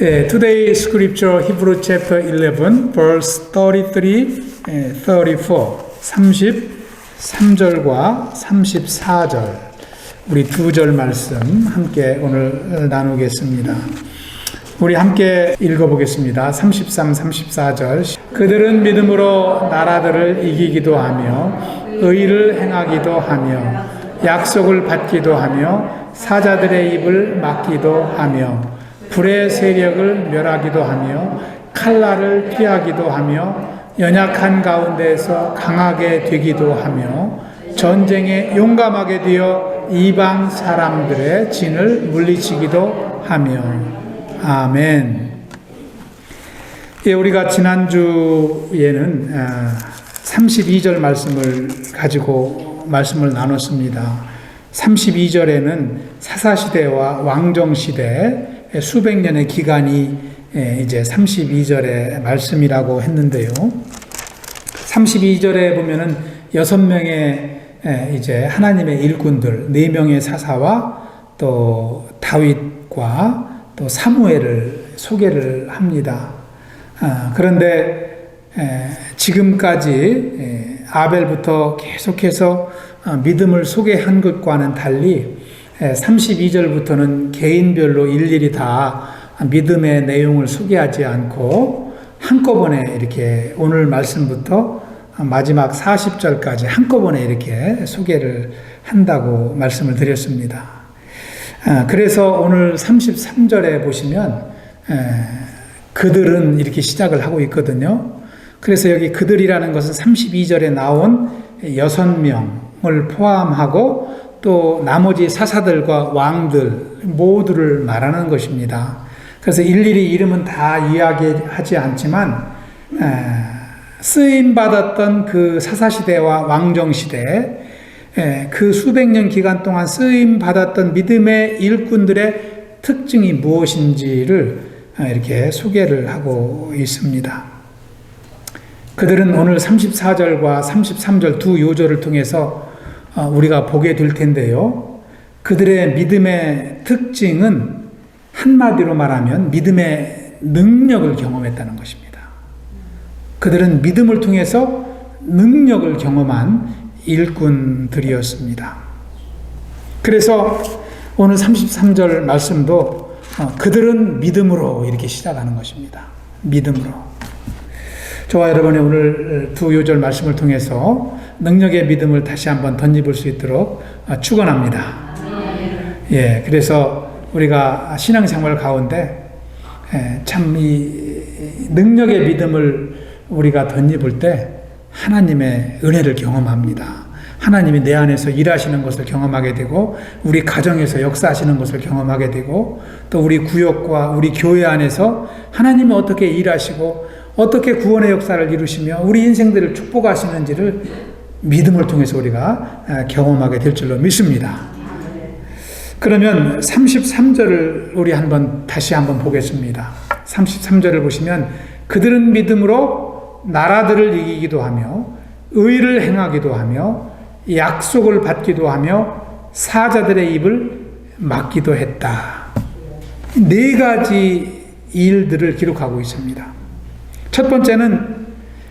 예, Today Scripture Hebrew chapter 11 verse 33, 예, 34, 33절과 34절 우리 두 절 말씀 함께 오늘 나누겠습니다. 우리 함께 읽어보겠습니다. 33, 34절. 그들은 믿음으로 나라들을 이기기도 하며 의를 행하기도 하며 약속을 받기도 하며 사자들의 입을 막기도 하며 불의 세력을 멸하기도 하며 칼날을 피하기도 하며 연약한 가운데에서 강하게 되기도 하며 전쟁에 용감하게 되어 이방 사람들의 진을 물리치기도 하며 아멘. 예, 우리가 지난주에는 32절 말씀을 가지고 말씀을 나눴습니다. 32절에는 사사시대와 왕정시대 수백 년의 기간이 이제 32절의 말씀이라고 했는데요. 32절에 보면은 여섯 명의 이제 하나님의 일꾼들, 네 명의 사사와 또 다윗과 또 사무엘을 소개를 합니다. 아, 그런데 지금까지 아벨부터 계속해서 어, 믿음을 소개한 것과는 달리 32절부터는 개인별로 일일이 다 믿음의 내용을 소개하지 않고 한꺼번에 이렇게 오늘 말씀부터 마지막 40절까지 한꺼번에 이렇게 소개를 한다고 말씀을 드렸습니다. 아, 그래서 오늘 33절에 보시면 그들은 이렇게 시작을 하고 있거든요. 그래서 여기 그들이라는 것은 32절에 나온 여섯 명을 포함하고 또 나머지 사사들과 왕들 모두를 말하는 것입니다. 그래서 일일이 이름은 다 이야기하지 않지만 쓰임 받았던 그 사사 시대와 왕정 시대 그 수백 년 기간 동안 쓰임 받았던 믿음의 일꾼들의 특징이 무엇인지를 이렇게 소개를 하고 있습니다. 그들은 오늘 34절과 33절 두 요절을 통해서 어, 우리가 보게 될 텐데요. 그들의 믿음의 특징은 한마디로 말하면 믿음의 능력을 경험했다는 것입니다. 그들은 믿음을 통해서 능력을 경험한 일꾼들이었습니다. 그래서 오늘 33절 말씀도 어, 그들은 믿음으로 이렇게 시작하는 것입니다. 믿음으로. 저와 여러분의 오늘 두 요절 말씀을 통해서 능력의 믿음을 다시 한번 던져볼 수 있도록 어, 축원합니다. 예, 그래서 우리가 신앙생활 가운데 예, 참이 능력의 믿음을 우리가 던져볼 때 하나님의 은혜를 경험합니다. 하나님이 내 안에서 일하시는 것을 경험하게 되고 우리 가정에서 역사하시는 것을 경험하게 되고 또 우리 구역과 우리 교회 안에서 하나님이 어떻게 일하시고 어떻게 구원의 역사를 이루시며 우리 인생들을 축복하시는지를 믿음을 통해서 우리가 경험하게 될 줄로 믿습니다. 그러면 33절을 우리 한번 다시 한번 보겠습니다. 33절을 보시면 그들은 믿음으로 나라들을 이기기도 하며 의를 행하기도 하며 약속을 받기도 하며 사자들의 입을 막기도 했다. 네 가지 일들을 기록하고 있습니다. 첫 번째는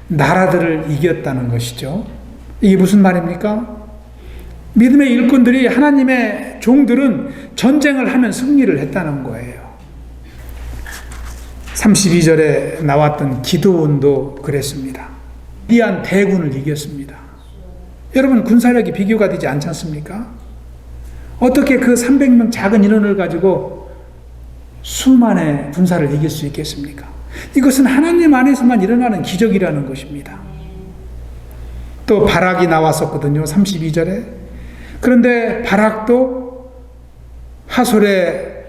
나라들을 이겼다는 것이죠. 이게 무슨 말입니까? 믿음의 일꾼들이 하나님의 종들은 전쟁을 하면 승리를 했다는 거예요. 32절에 나왔던 기도원도 그랬습니다. 미안 대군을 이겼습니다. 여러분 군사력이 비교가 되지 않지 않습니까? 어떻게 그 300명 작은 인원을 가지고 수만의 군사를 이길 수 있겠습니까? 이것은 하나님 안에서만 일어나는 기적이라는 것입니다. 또 바락이 나왔었거든요. 32절에. 그런데 바락도 하솔의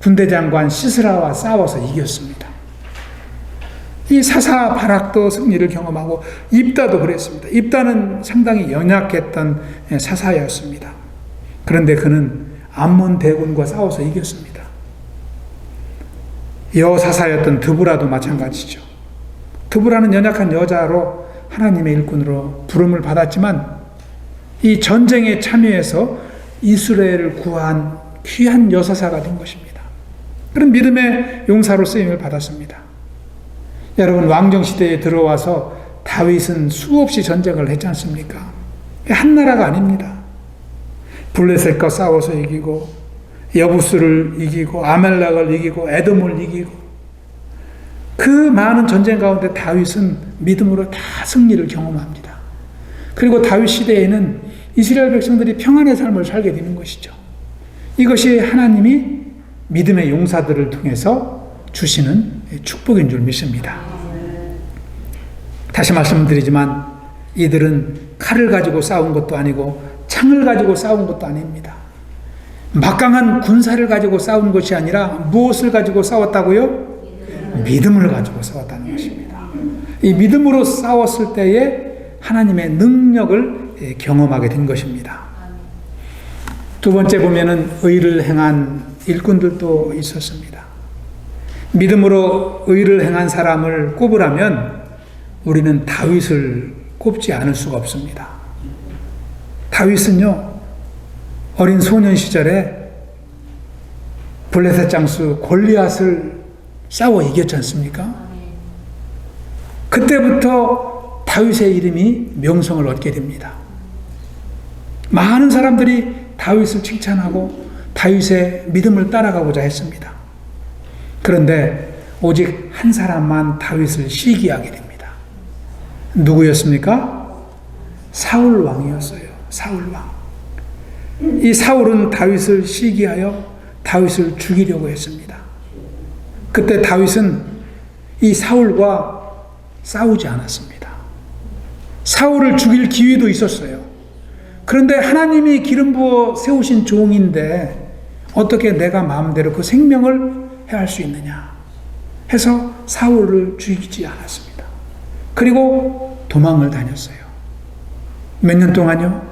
군대 장관 시스라와 싸워서 이겼습니다. 이 사사 바락도 승리를 경험하고 입다도 그랬습니다. 입다는 상당히 연약했던 사사였습니다. 그런데 그는 암몬 대군과 싸워서 이겼습니다. 여사사였던 드브라도 마찬가지죠. 드브라는 연약한 여자로 하나님의 일꾼으로 부름을 받았지만 이 전쟁에 참여해서 이스라엘을 구한 귀한 여사사가 된 것입니다. 그런 믿음의 용사로 쓰임을 받았습니다. 여러분 왕정 시대에 들어와서 다윗은 수없이 전쟁을 했지 않습니까? 한 나라가 아닙니다. 블레셋과 싸워서 이기고 여부스를 이기고 아멜렉을 이기고 에돔을 이기고 그 많은 전쟁 가운데 다윗은 믿음으로 다 승리를 경험합니다. 그리고 다윗 시대에는 이스라엘 백성들이 평안의 삶을 살게 되는 것이죠. 이것이 하나님이 믿음의 용사들을 통해서 주시는 축복인 줄 믿습니다. 다시 말씀드리지만 이들은 칼을 가지고 싸운 것도 아니고 창을 가지고 싸운 것도 아닙니다. 막강한 군사를 가지고 싸운 것이 아니라 무엇을 가지고 싸웠다고요? 믿음을 가지고 싸웠다는 것입니다. 이 믿음으로 싸웠을 때에 하나님의 능력을 예, 경험하게 된 것입니다. 두 번째 보면은 의를 행한 일꾼들도 있었습니다. 믿음으로 의를 행한 사람을 꼽으라면 우리는 다윗을 꼽지 않을 수가 없습니다. 다윗은요, 어린 소년 시절에 블레셋 장수 골리앗을 싸워 이겼지 않습니까? 그때부터 다윗의 이름이 명성을 얻게 됩니다. 많은 사람들이 다윗을 칭찬하고 다윗의 믿음을 따라가고자 했습니다. 그런데 오직 한 사람만 다윗을 시기하게 됩니다. 누구였습니까? 사울 왕이었어요. 사울 왕. 이 사울은 다윗을 시기하여 다윗을 죽이려고 했습니다. 그때 다윗은 이 사울과 싸우지 않았습니다. 사울을 죽일 기회도 있었어요. 그런데 하나님이 기름 부어 세우신 종인데 어떻게 내가 마음대로 그 생명을 해할 수 있느냐 해서 사울을 죽이지 않았습니다. 그리고 도망을 다녔어요. 몇 년 동안요?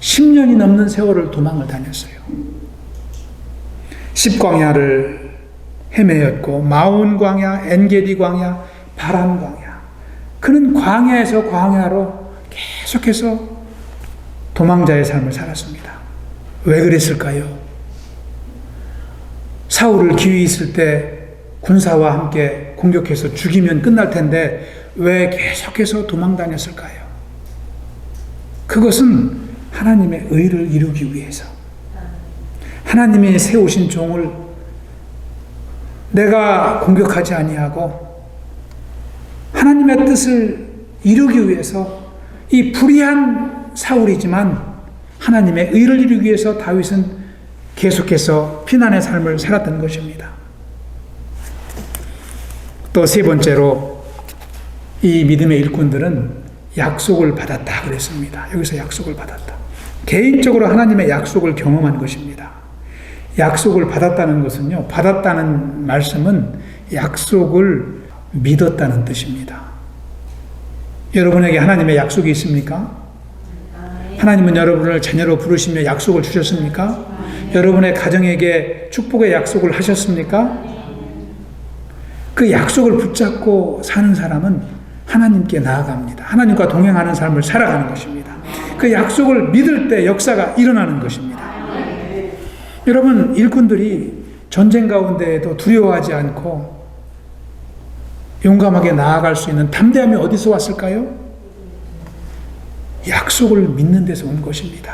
10년이 넘는 세월을 도망을 다녔어요. 십광야를 헤매였고 마온 광야, 엔게디 광야, 바람 광야. 그는 광야에서 광야로 계속해서 도망자의 삶을 살았습니다. 왜 그랬을까요? 사울을 기회 있을 때 군사와 함께 공격해서 죽이면 끝날 텐데 왜 계속해서 도망 다녔을까요? 그것은 하나님의 의를 이루기 위해서 하나님이 세우신 종을 내가 공격하지 아니하고 하나님의 뜻을 이루기 위해서 이 불의한 사울이지만 하나님의 의를 이루기 위해서 다윗은 계속해서 피난의 삶을 살았던 것입니다. 또 세 번째로 이 믿음의 일꾼들은 약속을 받았다 그랬습니다. 여기서 약속을 받았다. 개인적으로 하나님의 약속을 경험한 것입니다. 약속을 받았다는 것은요, 받았다는 말씀은 약속을 믿었다는 뜻입니다. 여러분에게 하나님의 약속이 있습니까? 하나님은 여러분을 자녀로 부르시며 약속을 주셨습니까? 여러분의 가정에게 축복의 약속을 하셨습니까? 그 약속을 붙잡고 사는 사람은 하나님께 나아갑니다. 하나님과 동행하는 삶을 살아가는 것입니다. 그 약속을 믿을 때 역사가 일어나는 것입니다. 여러분, 일꾼들이 전쟁 가운데에도 두려워하지 않고 용감하게 나아갈 수 있는 담대함이 어디서 왔을까요? 약속을 믿는 데서 온 것입니다.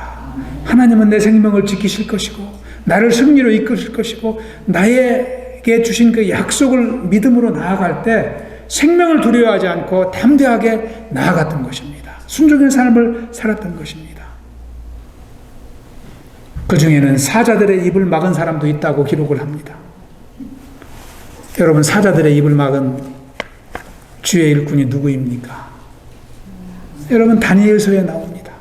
하나님은 내 생명을 지키실 것이고, 나를 승리로 이끄실 것이고, 나에게 주신 그 약속을 믿음으로 나아갈 때 생명을 두려워하지 않고 담대하게 나아갔던 것입니다. 순종의 삶을 살았던 것입니다. 그 중에는 사자들의 입을 막은 사람도 있다고 기록을 합니다. 여러분, 사자들의 입을 막은 주의 일꾼이 누구입니까? 여러분, 다니엘서에 나옵니다.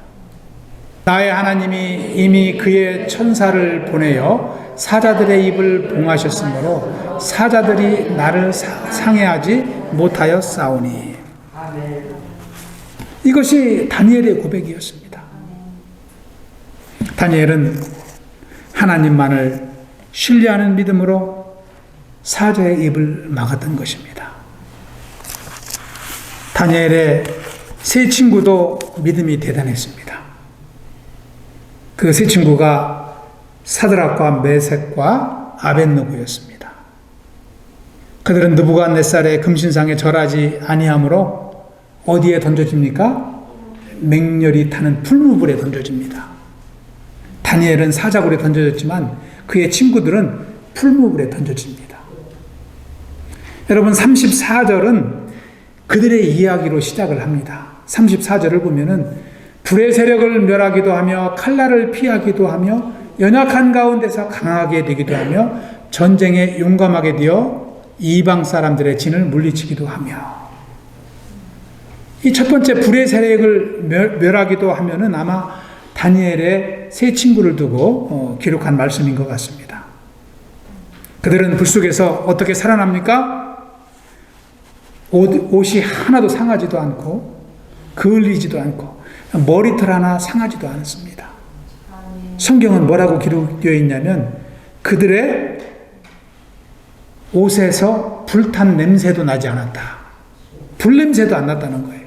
나의 하나님이 이미 그의 천사를 보내어 사자들의 입을 봉하셨으므로 사자들이 나를 상해하지 못하여 싸우니. 이것이 다니엘의 고백이었습니다. 다니엘은 하나님만을 신뢰하는 믿음으로 사자의 입을 막았던 것입니다. 다니엘의 세 친구도 믿음이 대단했습니다. 그 세 친구가 사드락과 메색과 아벤노고였습니다. 그들은 느부갓네살의 금신상에 절하지 아니하므로 어디에 던져집니까? 맹렬히 타는 풀무불에 던져집니다. 다니엘은 사자굴에 던져졌지만 그의 친구들은 풀무불에 던져집니다. 여러분 34절은 그들의 이야기로 시작을 합니다. 34절을 보면은 불의 세력을 멸하기도 하며 칼날을 피하기도 하며 연약한 가운데서 강하게 되기도 하며 전쟁에 용감하게 되어 이방 사람들의 진을 물리치기도 하며 이 첫 번째 불의 세력을 멸, 하기도 하면은 아마 다니엘의 세 친구를 두고 어, 기록한 말씀인 것 같습니다. 그들은 불 속에서 어떻게 살아납니까? 옷, 옷이 하나도 상하지도 않고 그을리지도 않고 머리털 하나 상하지도 않았습니다. 성경은 뭐라고 기록되어 있냐면 그들의 옷에서 불탄 냄새도 나지 않았다. 불 냄새도 안 났다는 거예요.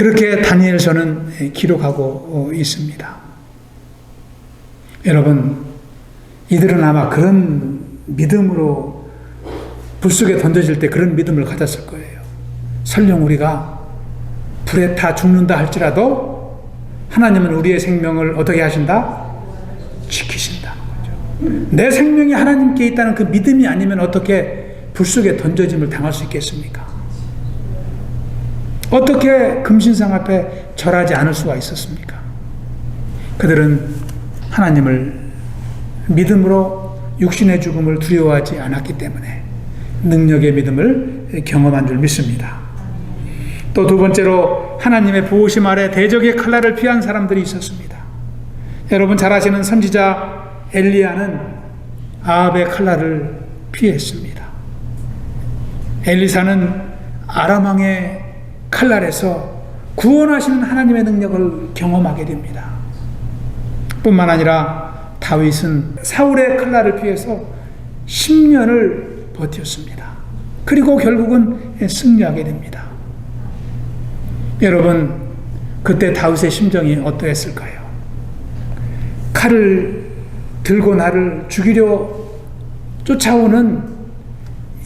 그렇게 다니엘서는 기록하고 있습니다. 여러분, 이들은 아마 그런 믿음으로 불 속에 던져질 때 그런 믿음을 가졌을 거예요. 설령 우리가 불에 타 죽는다 할지라도 하나님은 우리의 생명을 어떻게 하신다? 지키신다는 거죠. 내 생명이 하나님께 있다는 그 믿음이 아니면 어떻게 불 속에 던져짐을 당할 수 있겠습니까? 어떻게 금신상 앞에 절하지 않을 수가 있었습니까? 그들은 하나님을 믿음으로 육신의 죽음을 두려워하지 않았기 때문에 능력의 믿음을 경험한 줄 믿습니다. 또 두 번째로 하나님의 보호심 아래 대적의 칼날을 피한 사람들이 있었습니다. 여러분 잘 아시는 선지자 엘리야는 아합의 칼날을 피했습니다. 엘리사는 아람왕의 칼날에서 구원하시는 하나님의 능력을 경험하게 됩니다. 뿐만 아니라 다윗은 사울의 칼날을 피해서 10년을 버텼습니다. 그리고 결국은 승리하게 됩니다. 여러분, 그때 다윗의 심정이 어떠했을까요? 칼을 들고 나를 죽이려 쫓아오는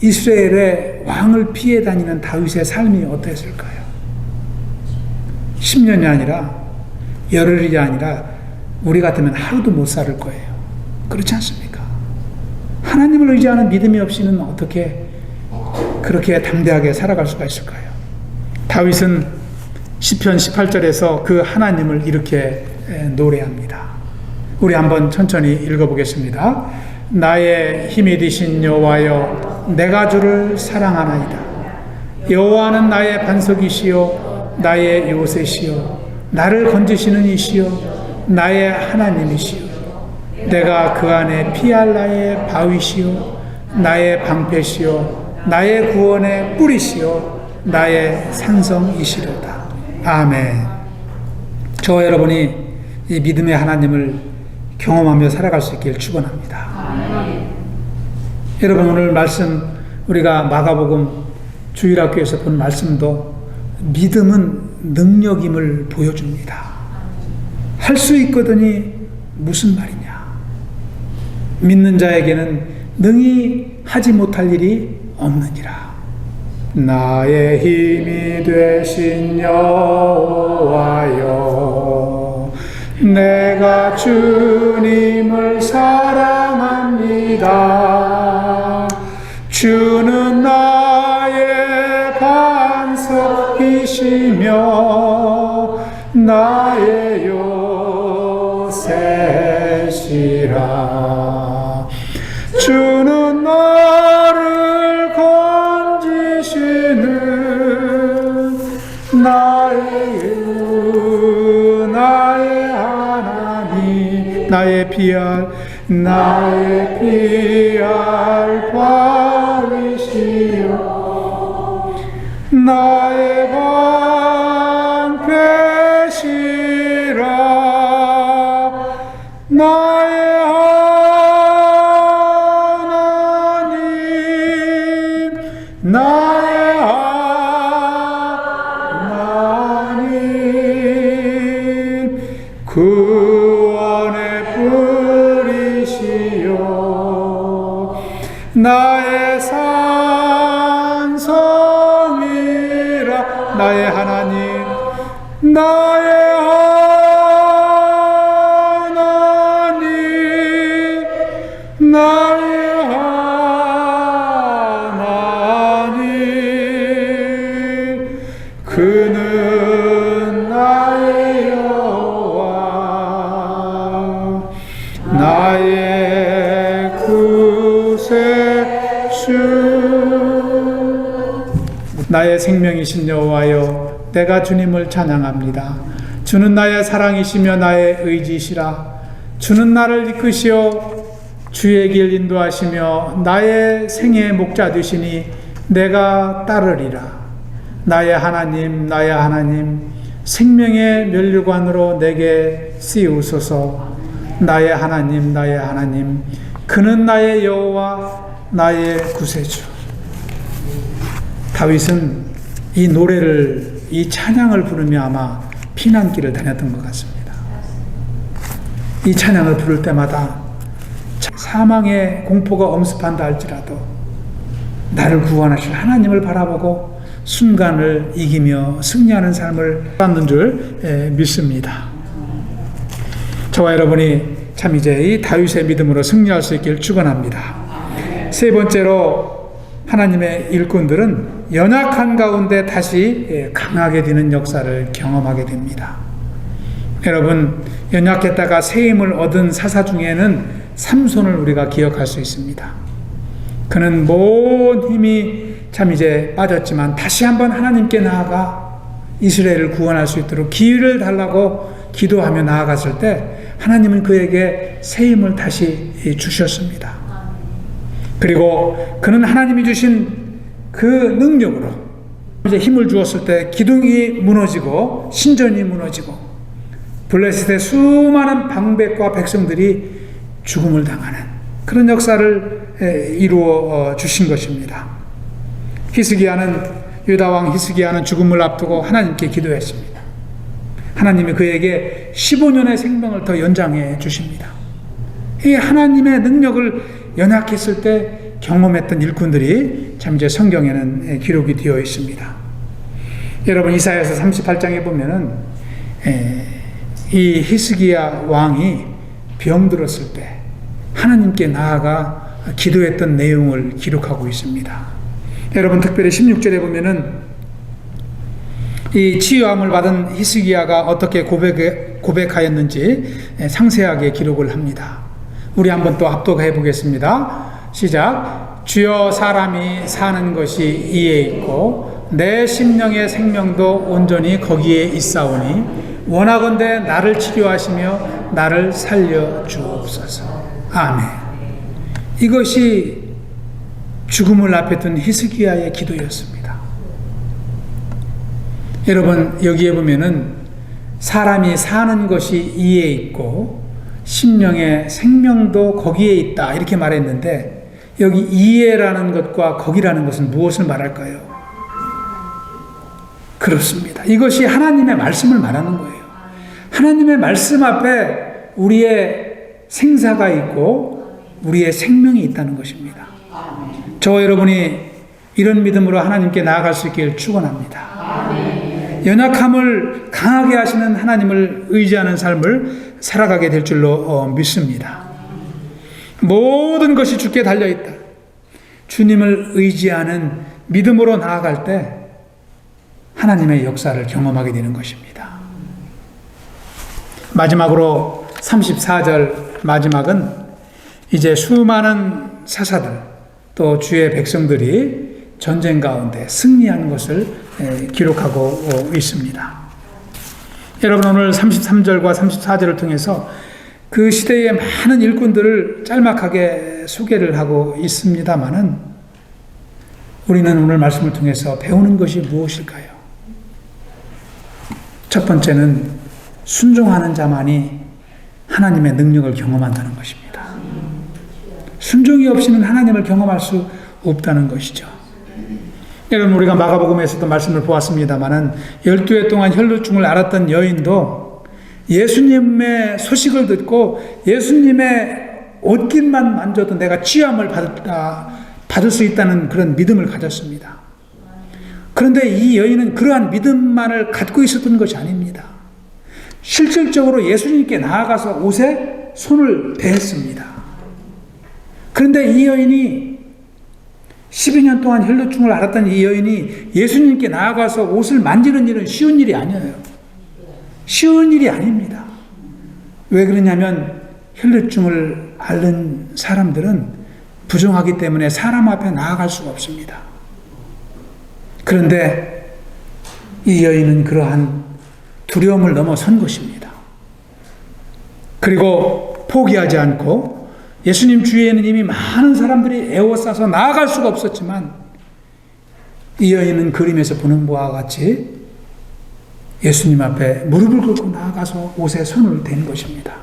이스라엘의 왕을 피해 다니는 다윗의 삶이 어떠했을까요? 10년이 아니라 열흘이 아니라 우리 같으면 하루도 못살 거예요. 그렇지 않습니까? 하나님을 의지하는 믿음이 없이는 어떻게 그렇게 담대하게 살아갈 수가 있을까요? 다윗은 시편 18절에서 그 하나님을 이렇게 노래합니다. 우리 한번 천천히 읽어보겠습니다. 나의 힘이 되신 여호와여 내가 주를 사랑하나이다. 여호와는 나의 반석이시요 나의 요새시요 나를 건지시는 이시요 나의 하나님이시요 내가 그 안에 피할 나의 바위시요 나의 방패시요 나의 구원의 뿌리시요 나의 산성이시로다. 아멘. 저 여러분이 이 믿음의 하나님을 경험하며 살아갈 수 있길 축원합니다. 여러분 오늘 말씀 우리가 마가복음 주일학교에서 본 말씀도 믿음은 능력임을 보여줍니다. 할 수 있거든이 무슨 말이냐? 믿는 자에게는 능히 하지 못할 일이 없느니라. 나의 힘이 되신 여호와여 내가 주님을 사랑합니다. 주는 나의 반석이시며 나의 요새시라. 주 나의 피할 나의 피할 바위시여 나의 방 주 나의 생명이신 여호와여 내가 주님을 찬양합니다. 주는 나의 사랑이시며 나의 의지시라. 주는 나를 이끄시어 주의 길 인도하시며 나의 생의 목자 되시니 내가 따르리라. 나의 하나님 나의 하나님 생명의 면류관으로 내게 씌우소서. 나의 하나님 나의 하나님 그는 나의 여호와 나의 구세주 다윗은 이 노래를 이 찬양을 부르며 아마 피난길을 다녔던 것 같습니다 이 찬양을 부를 때마다 사망의 공포가 엄습한다 할지라도 나를 구원하실 하나님을 바라보고 순간을 이기며 승리하는 삶을 살았는 줄 예, 믿습니다. 저와 여러분이 참 이제 이 다윗의 믿음으로 승리할 수 있길 축원합니다. 세 번째로 하나님의 일꾼들은 연약한 가운데 다시 예, 강하게 되는 역사를 경험하게 됩니다. 여러분 연약했다가 새 힘을 얻은 사사 중에는 삼손을 우리가 기억할 수 있습니다. 그는 모든 힘이 참 이제 빠졌지만 다시 한번 하나님께 나아가 이스라엘을 구원할 수 있도록 기회를 달라고 기도하며 나아갔을 때 하나님은 그에게 새 힘을 다시 주셨습니다. 그리고 그는 하나님이 주신 그 능력으로 이제 힘을 주었을 때 기둥이 무너지고 신전이 무너지고 블레셋의 수많은 방백과 백성들이 죽음을 당하는 그런 역사를 이루어 주신 것입니다. 히스기야는 유다 왕 히스기야는 죽음을 앞두고 하나님께 기도했습니다. 하나님이 그에게 15년의 생명을 더 연장해 주십니다. 이 하나님의 능력을 연약했을 때 경험했던 일꾼들이 참 이제 성경에는 기록이 되어 있습니다. 여러분 이사야서 38장에 보면은 이 히스기야 왕이 병들었을 때 하나님께 나아가 기도했던 내용을 기록하고 있습니다. 여러분 특별히 16절에 보면은 이 치유함을 받은 히스기야가 어떻게 고백, 고백하였는지 상세하게 기록을 합니다. 우리 한번 또 합독해 보겠습니다. 시작. 주여 사람이 사는 것이 이에 있고 내 심령의 생명도 온전히 거기에 있사오니 원하건대 나를 치료하시며 나를 살려 주옵소서. 아멘. 이것이 죽음을 앞에 둔 히스기야의 기도였습니다. 여러분 여기에 보면은 사람이 사는 것이 이에 있고 심령의 생명도 거기에 있다 이렇게 말했는데 여기 이에라는 것과 거기라는 것은 무엇을 말할까요? 그렇습니다. 이것이 하나님의 말씀을 말하는 거예요. 하나님의 말씀 앞에 우리의 생사가 있고 우리의 생명이 있다는 것입니다. 저와 여러분이 이런 믿음으로 하나님께 나아갈 수 있길 축원합니다. 연약함을 강하게 하시는 하나님을 의지하는 삶을 살아가게 될 줄로 어, 믿습니다. 모든 것이 주께 달려 있다. 주님을 의지하는 믿음으로 나아갈 때 하나님의 역사를 경험하게 되는 것입니다. 마지막으로 34절 마지막은 이제 수많은 사사들 또 주의 백성들이 전쟁 가운데 승리하는 것을 기록하고 있습니다. 여러분 오늘 33절과 34절을 통해서 그 시대의 많은 일꾼들을 짤막하게 소개를 하고 있습니다만은 우리는 오늘 말씀을 통해서 배우는 것이 무엇일까요? 첫 번째는 순종하는 자만이 하나님의 능력을 경험한다는 것입니다. 순종이 없이는 하나님을 경험할 수 없다는 것이죠. 여러분 우리가 마가복음에서도 말씀을 보았습니다만은 12해 동안 혈루증을 앓았던 여인도 예수님의 소식을 듣고 예수님의 옷깃만 만져도 내가 치유함을 받았다 받을 수 있다는 그런 믿음을 가졌습니다. 그런데 이 여인은 그러한 믿음만을 갖고 있었던 것이 아닙니다. 실질적으로 예수님께 나아가서 옷에 손을 대했습니다. 그런데 이 여인이 12년 동안 혈루증을 앓았던 이 여인이 예수님께 나아가서 옷을 만지는 일은 쉬운 일이 아니에요. 쉬운 일이 아닙니다. 왜 그러냐면 혈루증을 앓는 사람들은 부정하기 때문에 사람 앞에 나아갈 수가 없습니다. 그런데 이 여인은 그러한 두려움을 넘어선 것입니다. 그리고 포기하지 않고 예수님 주위에는 이미 많은 사람들이 애워싸서 나아갈 수가 없었지만 이 여인은 그림에서 보는 바와 같이 예수님 앞에 무릎을 꿇고 나아가서 옷에 손을 댄 것입니다.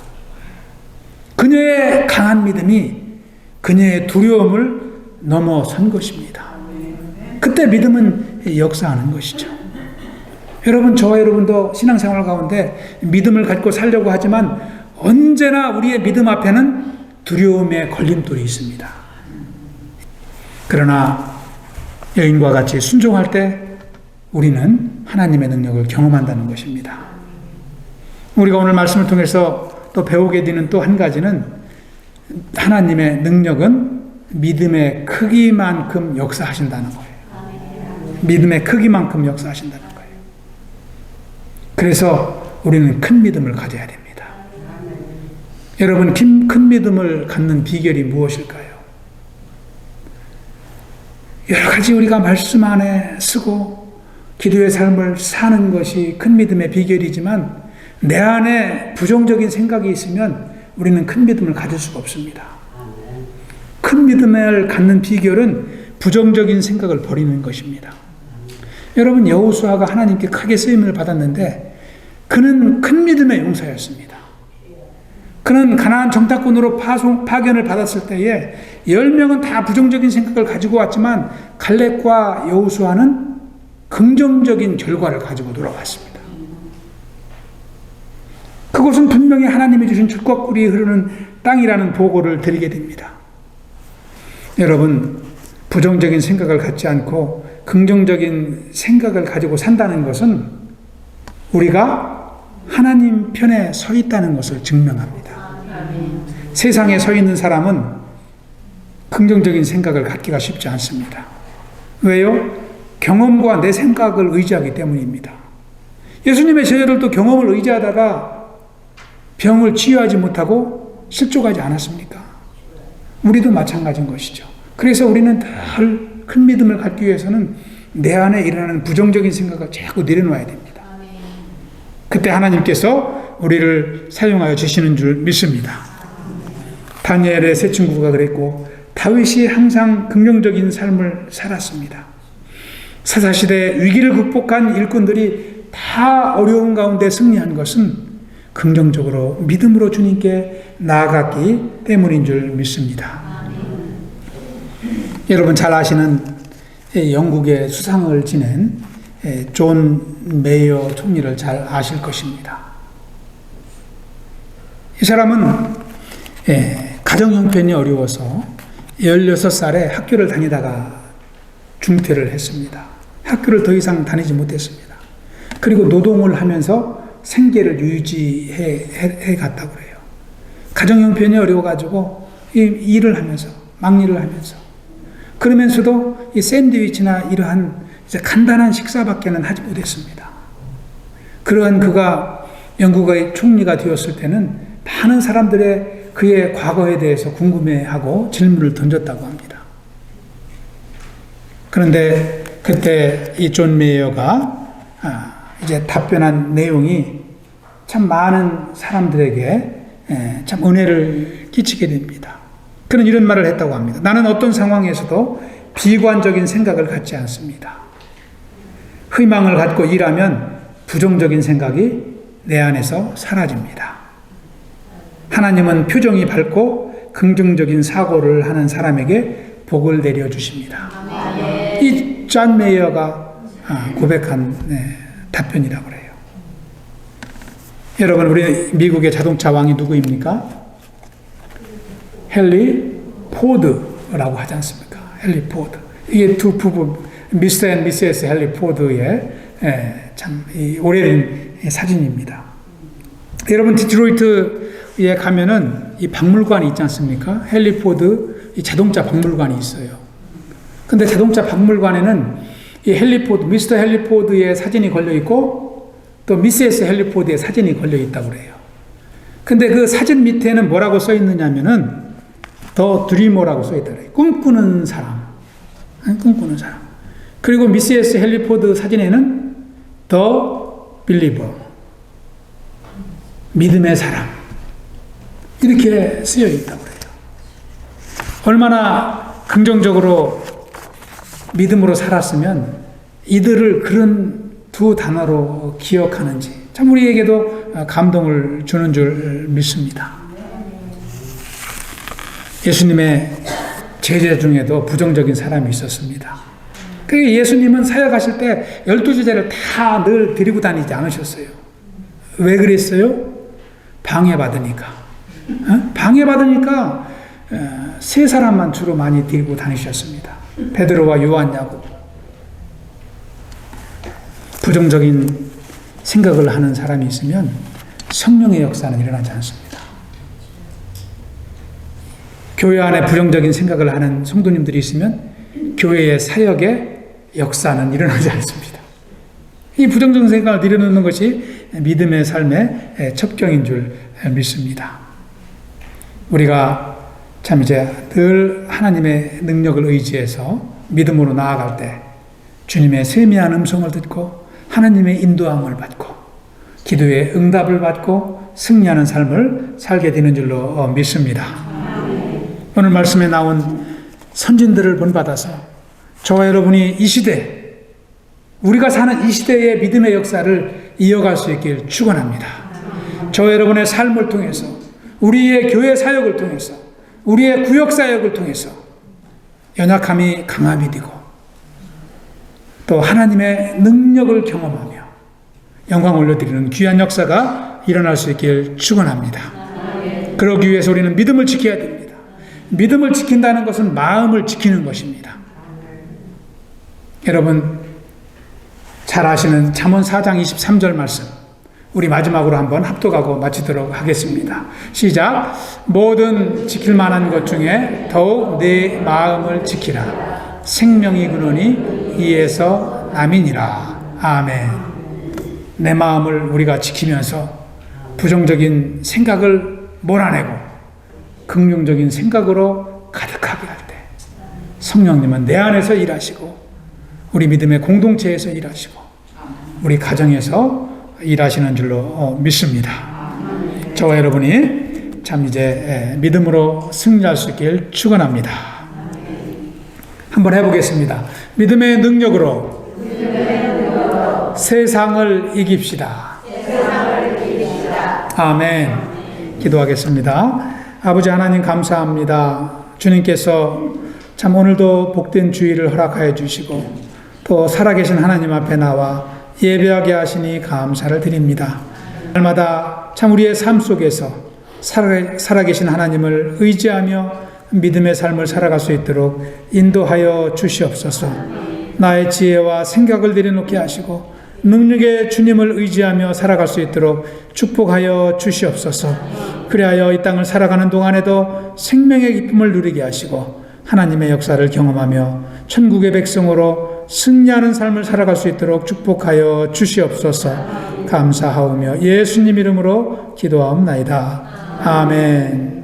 그녀의 강한 믿음이 그녀의 두려움을 넘어선 것입니다. 그때 믿음은 역사하는 것이죠. 여러분, 저와 여러분도 신앙생활 가운데 믿음을 갖고 살려고 하지만 언제나 우리의 믿음 앞에는 두려움의 걸림돌이 있습니다. 그러나 여인과 같이 순종할 때 우리는 하나님의 능력을 경험한다는 것입니다. 우리가 오늘 말씀을 통해서 또 배우게 되는 또 한 가지는 하나님의 능력은 믿음의 크기만큼 역사하신다는 거예요. 믿음의 크기만큼 역사하신다는 거예요. 그래서 우리는 큰 믿음을 가져야 됩니다. 여러분, 큰 믿음을 갖는 비결이 무엇일까요? 여러 가지 우리가 말씀 안에 쓰고 기도의 삶을 사는 것이 큰 믿음의 비결이지만 내 안에 부정적인 생각이 있으면 우리는 큰 믿음을 가질 수가 없습니다. 큰 믿음을 갖는 비결은 부정적인 생각을 버리는 것입니다. 여러분 여호수아가 하나님께 크게 쓰임을 받았는데 그는 큰 믿음의 용사였습니다. 그는 가나안 정탐꾼으로 파송, 파견을 받았을 때에 10명은 다 부정적인 생각을 가지고 왔지만 갈렙과 여호수아는 긍정적인 결과를 가지고 돌아왔습니다. 그것은 분명히 하나님이 주신 죽과 꿀이 흐르는 땅이라는 보고를 드리게 됩니다. 여러분, 부정적인 생각을 갖지 않고 긍정적인 생각을 가지고 산다는 것은 우리가 하나님 편에 서 있다는 것을 증명합니다. 세상에 서 있는 사람은 긍정적인 생각을 갖기가 쉽지 않습니다. 왜요? 경험과 내 생각을 의지하기 때문입니다. 예수님의 제자들도 경험을 의지하다가 병을 치유하지 못하고 실족하지 않았습니까? 우리도 마찬가지인 것이죠. 그래서 우리는 늘 큰 믿음을 갖기 위해서는 내 안에 일어나는 부정적인 생각을 자꾸 내려놓아야 됩니다. 그때 하나님께서 우리를 사용하여 주시는 줄 믿습니다. 다니엘의 세 친구가 그랬고 다윗이 항상 긍정적인 삶을 살았습니다. 사사시대 위기를 극복한 일꾼들이 다 어려운 가운데 승리한 것은 긍정적으로 믿음으로 주님께 나아갔기 때문인 줄 믿습니다. 여러분 잘 아시는 영국의 수상을 지낸 존 메이어 총리를 잘 아실 것입니다. 이 사람은 가정 형편이 어려워서 16살에 학교를 다니다가 중퇴를 했습니다. 학교를 더 이상 다니지 못했습니다. 그리고 노동을 하면서 생계를 유지해 해, 갔다고 그래요. 가정 형편이 어려워가지고 일을 하면서 막일을 하면서 그러면서도 이 샌드위치나 이러한 간단한 식사밖에는 하지 못했습니다. 그러한 그가 영국의 총리가 되었을 때는 많은 사람들의 그의 과거에 대해서 궁금해하고 질문을 던졌다고 합니다. 그런데 그때 이 존 메이어가 아, 이제 답변한 내용이 참 많은 사람들에게 참 은혜를 끼치게 됩니다. 그는 이런 말을 했다고 합니다. 나는 어떤 상황에서도 비관적인 생각을 갖지 않습니다. 희망을 갖고 일하면 부정적인 생각이 내 안에서 사라집니다. 하나님은 표정이 밝고 긍정적인 사고를 하는 사람에게 복을 내려 주십니다. 이짠 메이어가 아, 고백한 네, 답변이라고 그래요. 여러분 우리 미국의 자동차 왕이 누구입니까? 헨리 포드라고 하지 않습니까? 헨리 포드. 이게 두 부부, 미스터 앤 미세스 헨리 포드의 예, 참이 오래된 사진입니다. 여러분 디트로이트 에 가면은 이 박물관이 있지 않습니까? 헨리 포드 이 자동차 박물관이 있어요. 근데 자동차 박물관에는 이 헨리 포드, 미스터 헨리 포드의 사진이 걸려 있고 또 미세스 헨리 포드의 사진이 걸려 있다고 그래요. 근데 그 사진 밑에는 뭐라고 써 있느냐면은 더 드리머라고 써 있더래요. 꿈꾸는 사람. 응? 꿈꾸는 사람. 그리고 미세스 헨리 포드 사진에는 더 빌리버. 믿음의 사람. 이렇게 쓰여 있다고 그래요. 얼마나 긍정적으로 믿음으로 살았으면 이들을 그런 두 단어로 기억하는지 참 우리에게도 감동을 주는 줄 믿습니다. 예수님의 제자 중에도 부정적인 사람이 있었습니다. 그 예수님은 사역하실 때 열두 제자를 다 늘 데리고 다니지 않으셨어요. 왜 그랬어요? 방해받으니까. 어? 방해받으니까 어, 세 사람만 주로 많이 데리고 다니셨습니다. 베드로와 요한 야곱. 부정적인 생각을 하는 사람이 있으면 성령의 역사는 일어나지 않습니다. 교회 안에 부정적인 생각을 하는 성도님들이 있으면 교회의 사역의 역사는 일어나지 않습니다. 이 부정적인 생각을 내려놓는 것이 믿음의 삶의 첩경인 줄 믿습니다. 우리가 참 이제 늘 하나님의 능력을 의지해서 믿음으로 나아갈 때 주님의 세미한 음성을 듣고 하나님의 인도함을 받고 기도의 응답을 받고 승리하는 삶을 살게 되는 줄로 믿습니다. 오늘 말씀에 나온 선진들을 본받아서 저와 여러분이 이 시대 우리가 사는 이 시대의 믿음의 역사를 이어갈 수 있길 축원합니다. 저와 여러분의 삶을 통해서 우리의 교회 사역을 통해서 우리의 구역 사역을 통해서 연약함이 강함이 되고 또 하나님의 능력을 경험하며 영광 올려드리는 귀한 역사가 일어날 수 있길 축원합니다. 그러기 위해서 우리는 믿음을 지켜야 됩니다. 믿음을 지킨다는 것은 마음을 지키는 것입니다. 여러분 잘 아시는 잠언 4장 23절 말씀 우리 마지막으로 한번 합독하고 마치도록 하겠습니다. 시작. 모든 지킬 만한 것 중에 더욱 내 마음을 지키라. 생명이 근원이 이에서 남이니라. 아멘. 내 마음을 우리가 지키면서 부정적인 생각을 몰아내고 긍정적인 생각으로 가득하게 할 때 성령님은 내 안에서 일하시고 우리 믿음의 공동체에서 일하시고 우리 가정에서 일하시는 줄로 믿습니다. 저와 여러분이 참 이제 믿음으로 승리할 수 있길 축원합니다. 한번 해보겠습니다. 믿음의 능력으로, 세상을 이깁시다. 아멘. 기도하겠습니다. 아버지 하나님 감사합니다. 주님께서 참 오늘도 복된 주의를 허락하여 주시고 또 살아계신 하나님 앞에 나와 예배하게 하시니 감사를 드립니다. 날마다 참 우리의 삶 속에서 살아, 살아계신 하나님을 의지하며 믿음의 삶을 살아갈 수 있도록 인도하여 주시옵소서. 나의 지혜와 생각을 내려놓게 하시고 능력의 주님을 의지하며 살아갈 수 있도록 축복하여 주시옵소서. 그리하여 이 땅을 살아가는 동안에도 생명의 기쁨을 누리게 하시고 하나님의 역사를 경험하며 천국의 백성으로 승리하는 삶을 살아갈 수 있도록 축복하여 주시옵소서. 감사하오며 예수님 이름으로 기도하옵나이다. 아멘.